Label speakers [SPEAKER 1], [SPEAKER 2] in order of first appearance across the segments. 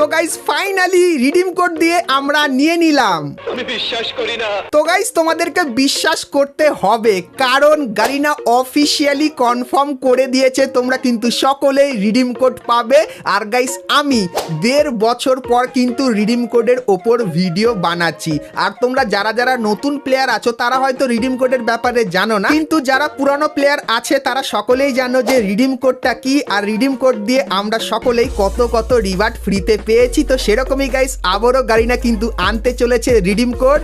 [SPEAKER 1] তো guys finally redeem code দিয়ে আমরা নিয়ে নিলাম।
[SPEAKER 2] আমি বিশ্বাস করি না।
[SPEAKER 1] তো গাইস তোমাদেরকে বিশ্বাস করতে হবে কারণ গারিনা অফিসিয়ালি কনফার্ম করে দিয়েছে তোমরা কিন্তু সকলেই রিডিম কোড পাবে। আর গাইস আমি দেড় বছর পর কিন্তু রিডিম কোডের ওপর ভিডিও বানাচ্ছি। আর তোমরা যারা যারা নতুন প্লেয়ার আছো তারা হয়তো রিডিম কোডের ব্যাপারে জানো না। কিন্তু যারা পুরানো প্লেয়ার আছে তারা সকলেই জানো যে রিডিম কোডটা কি আর রিডিম কোড দিয়ে আমরা সকলেই কত কত রিওয়ার্ড ফ্রিতে পেয়েছি তো সেরকমই গাইস আবারও গারিনা কিন্তু আনতে চলেছে রিডিম কোড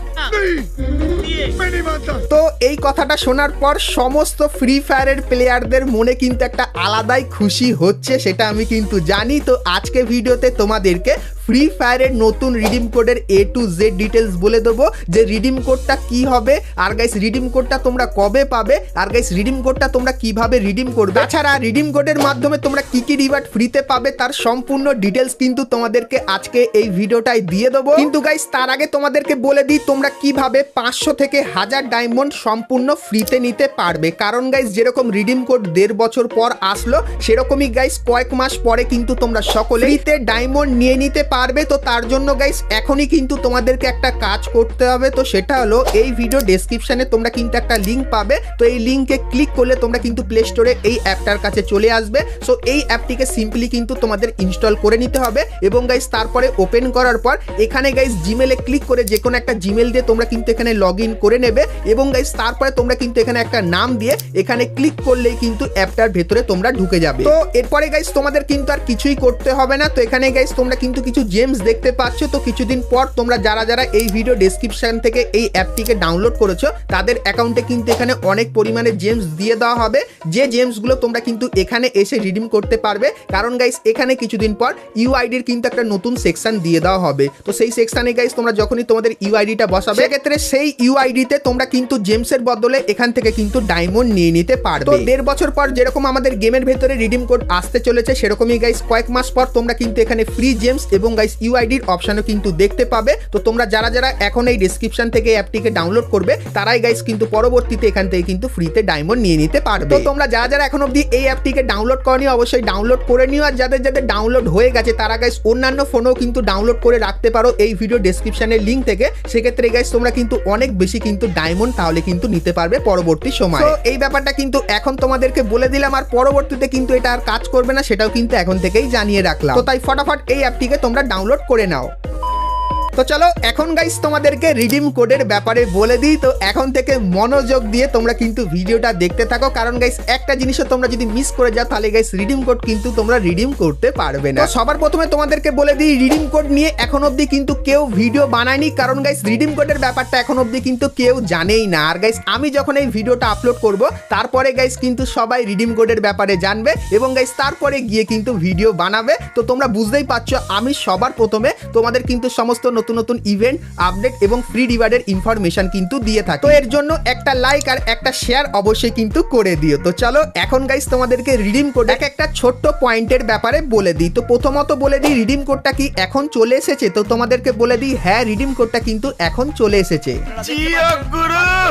[SPEAKER 1] তো এই কথাটা শোনার পর সমস্ত ফ্রি ফায়ারের প্লেয়ারদের মনে কিন্তু একটা আলাদাই খুশি হচ্ছে, সেটা আমি কিন্তু জানি। তো আজকে ভিডিওতে তোমাদেরকে ফ্রি ফায়ারের নতুন রিডিম কোডের এ টু জেড ডিটেলস বলে দেবো যে রিডিম কোডটা কি হবে, আর গাইস রিডিম কোডটা তোমরা কবে পাবে, আর গাইস রিডিম কোডটা তোমরা কীভাবে রিডিম করবে? তাছাড়া রিডিম কোডের মাধ্যমে তোমরা কি কি রিওয়ার্ড ফ্রিতে পাবে তার সম্পূর্ণ ডিটেলস কিন্তু তোমাদেরকে আজকে এই ভিডিওটাই দিয়ে দেবো। কিন্তু গাইস তার আগে তোমাদেরকে বলে দিই, তোমরা কীভাবে পাঁচশো থেকে হাজার ডায়মন্ড সম্পূর্ণ ফ্রিতে নিতে পারবে। কারণ গাইস যেরকম রিডিম কোড দেড় বছর পর আসলো, সেরকমই গাইস কয়েক মাস পরে কিন্তু তোমরা সকলে ফ্রিতে ডায়মন্ড নিয়ে নিতে পারবে। তো তার জন্য গাইস এখনই কিন্তু তোমাদেরকে একটা কাজ করতে হবে। তো সেটা হলো এই ভিডিও ডেসক্রিপশনে তোমরা কিন্তু একটা লিঙ্ক পাবে। তো এই লিঙ্কে ক্লিক করলে তোমরা কিন্তু প্লে স্টোরে এই অ্যাপটার কাছে চলে আসবে। সো এই অ্যাপটিকে সিম্পলি কিন্তু তোমাদের ইনস্টল করে নিতে হবে এবং গাইস তারপরে ওপেন করার পর এখানে গাইস জিমেলে ক্লিক করে যে কোনো একটা জিমেল দিয়ে তোমরা কিন্তু এখানে লগ করে নেবে এবং গাইস তারপরে তোমরা কিন্তু এখানে একটা নাম দিয়ে এখানে ক্লিক করলেই কিন্তু অ্যাপটার ভেতরে তোমরা ঢুকে যাবে। তো এরপরে গাইস তোমাদের কিন্তু আর কিছুই করতে হবে না। তো এখানে গাইস তোমরা কিন্তু কিছু জেমস দেখতে পাচ্ছ, তো কিছুদিন পর তোমরা যারা যারা এই ভিডিও ডেসক্রিপশন থেকে এই অ্যাপটিকে ডাউনলোড করেছ, তাদের অ্যাকাউন্টে কিন্তু এখানে অনেক পরিমাণে জেমস দিয়ে দেওয়া হবে। যে জেমসগুলো তোমরা কিন্তু এখানে এসে রিডিম করতে পারবে, কারণ গাইস এখানে কিছুদিন পর ইউআইডির কিন্তু একটা নতুন সেকশন দিয়ে দেওয়া হবে। তো সেই সেকশনে গাইস তোমরা যখনই তোমাদের ইউআইডিটা বসাবে, সেক্ষেত্রে সেই ইউআইডিতে তোমরা কিন্তু জেমসের বদলে এখান থেকে কিন্তু ডায়মন্ড নিয়ে নিতে পারবে। দেড় বছর পর যেরকম আমাদের গেমের ভেতরে রিডিম কোড আসতে চলেছে, সেরকমই গাইস কয়েক মাস পর তোমরা কিন্তু এখানে ফ্রি জেমস এবং গাইস ইউআইডির অপশনও কিন্তু দেখতে পাবে। তো তোমরা যারা যারা এখন এই ডিসক্রিপশন থেকে অ্যাপটিকে ডাউনলোড করবে তারাই গাইস কিন্তু পরবর্তীতে এখান থেকে কিন্তু ফ্রিতে ডায়মন্ড নিয়ে নিতে পারবে। তো তোমরা যারা যারা এখন অবধি এই অ্যাপটিকে ডাউনলোড করনি অবশ্যই ডাউনলোড করে নিও। আর যাদের যাদের ডাউনলোড হয়ে গেছে তারা গাইস অন্যান্য ফোনেও কিন্তু ডাউনলোড করে রাখতে পারো এই ভিডিও ডেসক্রিপশনের লিঙ্ক থেকে। সেক্ষেত্রে গাইস তোমরা কিন্তু অনেক বেশি কিন্তু ডায়মন্ড তাহলে কিন্তু নিতে পারবে পরবর্তী সময়। এই ব্যাপারটা কিন্তু এখন তোমাদেরকে বলে দিলাম আর পরবর্তীতে কিন্তু এটা আর কাজ করবে না সেটাও কিন্তু এখন থেকেই জানিয়ে রাখলাম। তো তাই ফটাফট এই অ্যাপটিকে তোমরা ডাউনলোড করে নাও। তো চলো, এখন গাইস তোমাদেরকে রিডিম কোডের ব্যাপারে বলে দিই। তো এখন থেকে মনোযোগ দিয়ে তোমরা কিন্তু ভিডিওটা দেখতে থাকো। কারণ গাইস একটা জিনিসও তোমরা যদি মিস করে যাও, তাহলে গাইস রিডিম কোড কিন্তু তোমরা রিডিম করতে পারবে না। সবার প্রথমে তোমাদেরকে বলে দিই রিডিম কোড নিয়ে এখন অবধি কিন্তু কেউ ভিডিও বানায়নি। কারণ গাইস রিডিম কোডের ব্যাপারটা এখন অবধি কিন্তু কেউ জানেই না। আর গাইস আমি যখন এই ভিডিওটা আপলোড করব, তারপরে গাইস কিন্তু সবাই রিডিম কোডের ব্যাপারে জানবে এবং গাইস তারপরে গিয়ে কিন্তু ভিডিও বানাবে। তো তোমরা বুঝতেই পারছ, আমি সবার প্রথমে তোমাদের কিন্তু সমস্ত নতুন নতুন ইভেন্ট আপডেট এবং ফ্রি রিওয়ার্ডের ইনফরমেশন কিন্তু দিয়ে থাকি। তো এর জন্য একটা লাইক আর একটা শেয়ার অবশ্যই কিন্তু করে দিও। তো চলো এখন গাইস তোমাদেরকে রিডিম কোড এক একটা ছোট্ট পয়েন্টের ব্যাপারে বলে দিই। তো প্রথমত বলে দিই রিডিম কোডটা কি এখন চলে এসেছে? তো তোমাদেরকে বলে দিই হ্যাঁ রিডিম কোডটা কিন্তু এখন চলে এসেছে।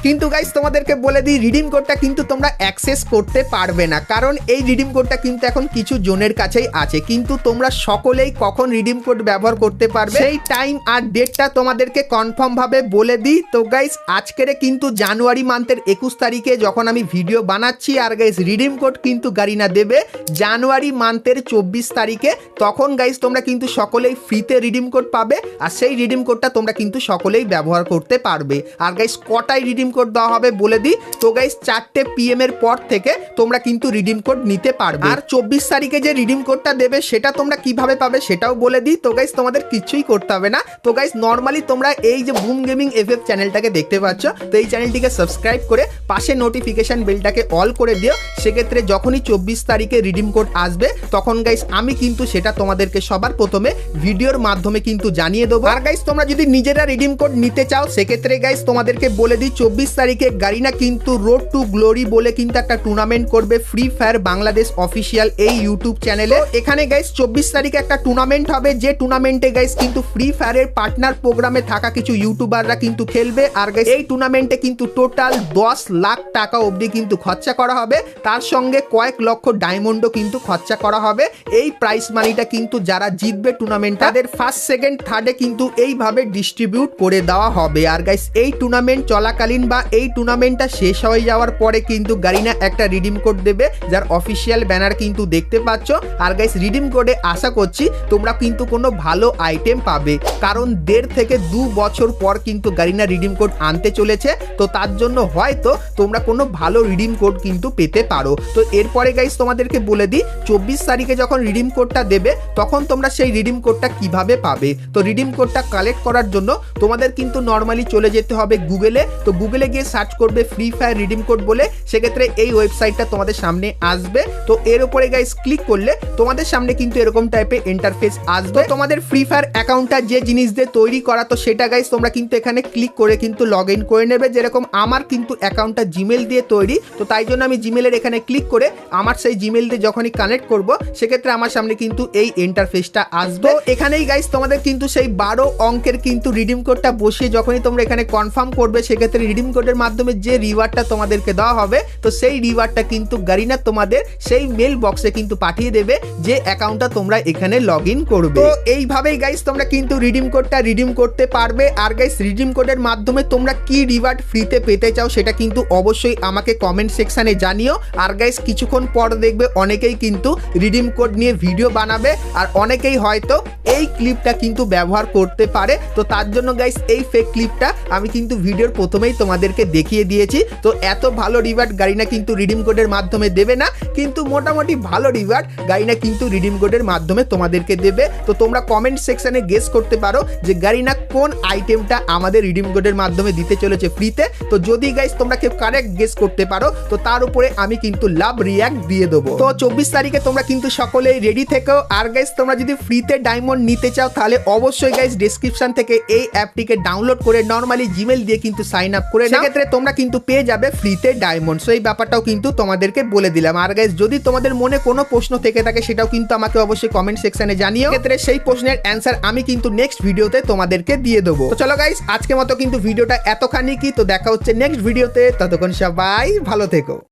[SPEAKER 1] কিন্তু গাইস তোমাদেরকে বলে দিই রিডিম কোডটা কিন্তু তোমরা অ্যাক্সেস করতে পারবে না। কারণ এই রিডিম কোডটা কিন্তু এখন কিছু জনের কাছেই আছে। কিন্তু তোমরা সকলেই কখন রিডিম কোড ব্যবহার করতে পারবে? সেই টাইম আর ডেটটা তোমাদেরকে কনফার্ম ভাবে বলে দিই। তো গাইস আজকের কিন্তু জানুয়ারি মান্থের একুশ তারিখে যখন আমি ভিডিও বানাচ্ছি আর গাইস রিডিম কোড কিন্তু গারিনা দেবে জানুয়ারি মান্থের চব্বিশ তারিখে। তখন গাইস তোমরা কিন্তু সকলেই ফ্রিতে রিডিম কোড পাবে আর সেই রিডিম কোডটা তোমরা কিন্তু সকলেই ব্যবহার করতে পারবে। আর গাইস কটায় রিডিম কোড দেওয়া হবে বলে দিই। তো গাইস চারটে পিএম এর পর থেকে তোমরা কিন্তু রিডিম কোড নিতে পারবে। আর চব্বিশ তারিখে যে রিডিম কোডটা দেবে, সেটা তোমরা কীভাবে পাবে সেটাও বলে দিই। তো গাইস তোমাদের কিছুই করতে হবে না। তো গাইস নর্মালি তোমরা এই যে বুম গেমিং এফ এফ চ্যানেলটাকে দেখতে পাচ্ছ, তো এই চ্যানেলটিকে সাবস্ক্রাইব করে পাশে নোটিফিকেশন বেলটাকে অল করে দিও। সেক্ষেত্রে যখনই চব্বিশ তারিখে রিডিম কোড আসবে, তখন গাইস আমি কিন্তু সেটা তোমাদেরকে সবার প্রথমে ভিডিওর মাধ্যমে কিন্তু জানিয়ে দেবো। আর গাইস তোমরা যদি নিজেরা রিডিম কোড নিতে চাও, সেক্ষেত্রে গাইস তোমাদেরকে বলে দিই, চব্বিশ তারিখে গারিনা কিন্তু রোড টু গ্লোরি বলে কিন্তু একটা টুর্নামেন্ট করবে ফ্রি ফায়ার বাংলাদেশ অফিসিয়াল এই ইউটিউব চ্যানেলে এখানে গাইস চব্বিশ তারিখে একটা টুর্নামেন্ট হবে, যে টুর্নামেন্টে গাইস কিন্তু ফ্রি ফায়ারের পার্টনার প্রোগ্রামে থাকা কিছু ইউটিউবাররা কিন্তু খেলবে। আর এই টুর্নামেন্টে কিন্তু টোটাল দশ লাখ টাকা অবধি কিন্তু খরচা করা হবে। তার সঙ্গে কয়েক লক্ষ ডায়মন্ডও কিন্তু খরচা করা হবে। এই প্রাইস মানিটা কিন্তু যারা জিতবে টুর্নামেন্ট তাদের ফার্স্ট সেকেন্ড থার্ডে কিন্তু এইভাবে ডিস্ট্রিবিউট করে দেওয়া হবে। আর গাইস এই টুর্নামেন্ট চলাকালীন বা এই টুর্নামেন্টটা শেষ হয়ে যাওয়ার পরে কিন্তু গারিনা একটা রিডিম কোড দেবে, যার অফিসিয়াল ব্যানার কিন্তু দেখতে পাচ্ছ। আর গাইস রিডিম কোডে আশা করছি তোমরা কিন্তু কোনো ভালো আইটেম পাবে। কারণ দেড় থেকে দু বছর পর কিন্তু গারিনা রিডিম কোড আনতে চলেছে। তো তার জন্য হয়তো তোমরা কোনো ভালো রিডিম কোড কিন্তু পেতে পারো। তো এরপরে গাইস তোমাদেরকে বলে দিই, চব্বিশ তারিখে যখন রিডিম কোডটা দেবে, তখন তোমরা সেই রিডিম কোডটা কীভাবে পাবে? তো রিডিম কোডটা কালেক্ট করার জন্য তোমাদের কিন্তু নর্মালি চলে যেতে হবে গুগলে তো গুগলে গিয়ে সার্চ করবে ফ্রি ফায়ার রিডিম কোড বলে, সেক্ষেত্রে এই ওয়েবসাইটটা তোমাদের সামনে আসবে। তো এর উপরে গাইস ক্লিক করলে তোমাদের সামনে কিন্তু এরকম টাইপের ইন্টারফেস আসবে। তোমাদের ফ্রি ফায়ার অ্যাকাউন্টটা যে জিনিস দিয়ে তৈরি করা তো সেটা গাইস তোমরা কিন্তু এখানে ক্লিক করে কিন্তু লগ ইন করে নেবে। যেরকম আমার কিন্তু অ্যাকাউন্টটা জিমেল দিয়ে তৈরি তো তাই জন্য আমি জিমেলের এখানে ক্লিক করে আমার সেই জিমেল দিয়ে যখনই কানেক্ট করব সেক্ষেত্রে আমার সামনে কিন্তু এই ইন্টারফেসটা আসবে। এখানেই গাইস তোমাদের কিন্তু সেই বারো অঙ্কের কিন্তু রিডিম কোডটা বসিয়ে যখনই তোমরা এখানে কনফার্ম করবে সেক্ষেত্রে রিডিম কোডের মাধ্যমে যে রিওয়ার্ডটা তোমাদেরকে দেওয়া হবে তো সেই রিওয়ার্ডটা কিন্তু গারিনা তোমাদের সেই মেল বক্সে কিন্তু পাঠিয়ে দেবে যে অ্যাকাউন্টটা তোমরা এখানে লগ করবে। তো এইভাবেই গাইস তোমরা কিন্তু রিডিম কোডটা রিডিম করতে পারবে। আর গাইস রিডিম কোডের মাধ্যমে তোমরা কি রিওয়ার্ড ফ্রিতে পেতে চাও সেটা কিন্তু অবশ্যই আমাকে কমেন্ট সেকশনে জানিও। আর গাইস কিছুক্ষণ পর দেখবে অনেকেই কিন্তু রিডিম কোড নিয়ে ভিডিও বানাবে। আর অনেকেই হয়তো এই ক্লিপটা কিন্তু ব্যবহার করতে পারে। তো তার জন্য গাইস এই ফেক ক্লিপটা আমি কিন্তু ভিডিওর প্রথমেই তোমাদেরকে দেখিয়ে দিয়েছি। তো এত ভালো রিওয়ার্ড গাড়িনা কিন্তু রিডিম কোডের মাধ্যমে দেবে না। কিন্তু মোটামুটি ভালো রিওয়ার্ড গাড়িনা কিন্তু রিডিম কোডের মাধ্যমে তোমাদেরকে দেবে। তো তোমরা কমেন্ট সেকশনে গেস করতে পারো যে গাড়িনা কোন আইটেমটা আমাদের রিডিম কোডের মাধ্যমে দিতে চলেছে ফ্রিতে তো যদি গাইস তোমরা কেউ কারেক্ট গেস করতে পারো, তো তার উপরে আমি কিন্তু লাভ রিয়াক্ট দিয়ে দেবো। তো চব্বিশ তারিখে তোমরা কিন্তু সকলেই রেডি থেকো আর গাইস তোমরা যদি ফ্রিতে ডায়মন্ড নিতে চাও, তাহলে অবশ্যই গাইস ডেসক্রিপশন থেকে এই অ্যাপটিকে ডাউনলোড করে নর্মালি জিমেল দিয়ে কিন্তু সাইন আপ করে সেক্ষেত্রে তোমরা কিন্তু পেয়ে যাবে ফ্রিতে ডায়মন্ড সো এই ব্যাপারটাও কিন্তু তোমাদেরকে বলে দিলাম। আর গাইস যদি তোমাদের মনে কোনো প্রশ্ন থেকে থাকে, সেটাও কিন্তু আমাকে অবশ্যই কমেন্ট সেকশনে জানিও। ক্ষেত্রে সেই প্রশ্নের অ্যান্সার আমি কিন্তু নেক্সট ভিডিওতে তোমাদেরকে দিয়ে দেবো। তো চলো গাইস আজকে মতো কিন্তু ভিডিওটা এতখানি কি, তো দেখা হচ্ছে নেক্সট ভিডিওতে ততক্ষণ সবাই ভালো থেকো।